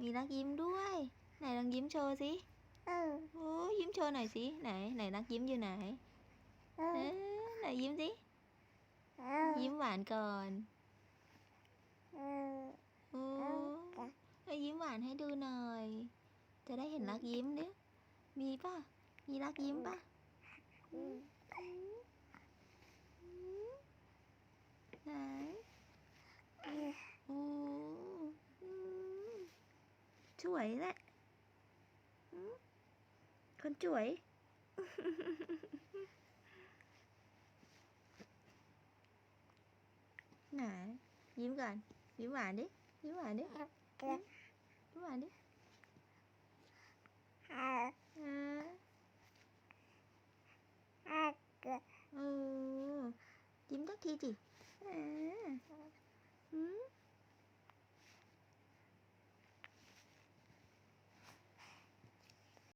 มีรักยิ้มด้วย ไหนลองยิ้มโชว์สิเออโอ้ยิ้มโชว์หน่อยสิ ไหน ไหนรักยิ้มอยู่ไหน เอเอออไหนยิ้มสิเออยิ้มหวานก่อนเออโอ้เออให้ยิ้มหวานให้ดูหน่อย จะได้เห็นรักยิ้มเนี่ยมีป่ะ มีรักยิ้มป่ะอืมไหน ช่วยแหละอืมคนช่วย ไหน ยิ้มก่อน ยิ้มหวานดิ ยิ้มหวานดิ เออ ยิ้มหวานดิ เออ อ่า เออ เออยิ้มสักทีจิ